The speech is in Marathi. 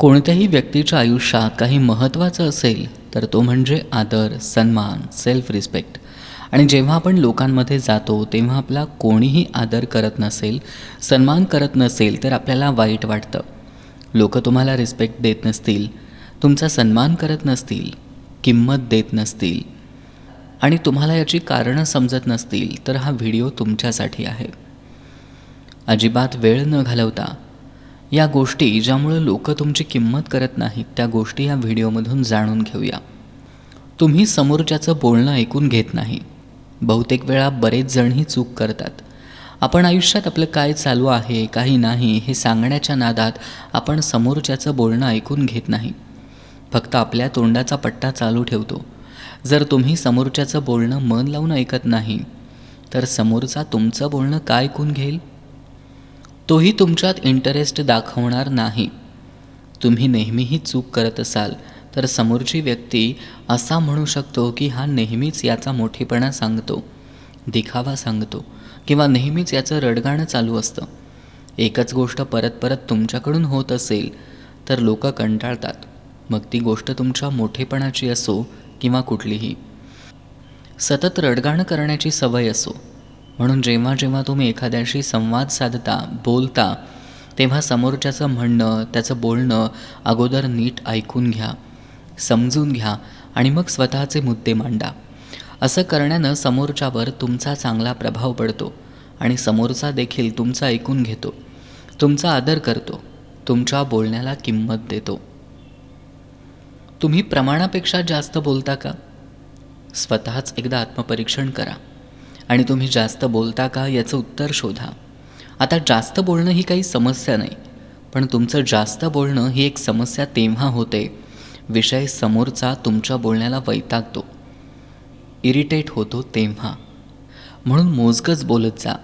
कोणत्याही व्यक्तीच्या आयुष्यात काही महत्त्वाचं असेल तर तो म्हणजे आदर सन्मान सेल्फ रिस्पेक्ट आणि जेव्हा आपण लोकांमध्ये जातो तेव्हा आपला कोणीही आदर करत नसेल सन्मान करत नसेल तर आपल्याला वाईट वाटतं. लोक तुम्हाला रिस्पेक्ट देत नसतील तुमचा सन्मान करत नसतील किंमत देत नसतील आणि तुम्हाला याची कारणं समजत नसतील तर हा व्हिडिओ तुमच्यासाठी आहे. अजिबात वेळ न घालवता या गोष्टी ज्यामुळे लोक तुमची किंमत करत नाहीत त्या गोष्टी या व्हिडिओमधून जाणून घेऊया. तुम्ही समोरच्याचं बोलणं ऐकून घेत नाही. बहुतेक वेळा बरेच जण ही चूक करतात. आपण आयुष्यात आपलं काय चालू आहे काही नाही हे सांगण्याच्या नादात आपण समोरच्याचं बोलणं ऐकून घेत नाही. फक्त आपल्या तोंडाचा पट्टा चालू ठेवतो. जर तुम्ही समोरच्याचं बोलणं मन लावून ऐकत नाही तर समोरचा तुमचं बोलणं काय ऐकून घेईल? तोही तुमच्यात इंटरेस्ट दाखवणार नाही. तुम्ही नेहमीही चूक करत असाल तर समोरची व्यक्ती असा म्हणू शकतो की हा नेहमीच याचा मोठेपणा सांगतो दिखावा सांगतो किंवा नेहमीच याचं रडगाणं चालू असतं. एकच गोष्ट परत परत तुमच्याकडून होत असेल तर लोक कंटाळतात. मग ती गोष्ट तुमच्या मोठेपणाची असो किंवा कुठलीही. सतत रडगाणं करण्याची सवय असो. म्हणून जेव्हा जेव्हा तुम्ही एखाद्याशी संवाद साधता बोलता तेव्हा समोरच्याचं म्हणणं त्याचं बोलणं अगोदर नीट ऐकून घ्या समजून घ्या आणि मग स्वतःचे मुद्दे मांडा. असं करण्यानं समोरच्यावर तुमचा चांगला प्रभाव पडतो आणि समोरचा देखील तुमचं ऐकून घेतो तुमचा आदर करतो तुमच्या बोलण्याला किंमत देतो. तुम्ही प्रमाणापेक्षा जास्त बोलता का? स्वतःच एकदा आत्मपरीक्षण करा. आणि तुम्ही जास्त बोलता का याचं उत्तर शोधा. आता जास्त बोलणं ही काही समस्या नाही पण तुमचं जास्त बोलणं ही एक समस्या तेव्हा होते विषय समोरचा तुमच्या बोलण्याला वैतागतो. इरिटेट होतो तेव्हा. म्हणून मोजकंच बोलत जा.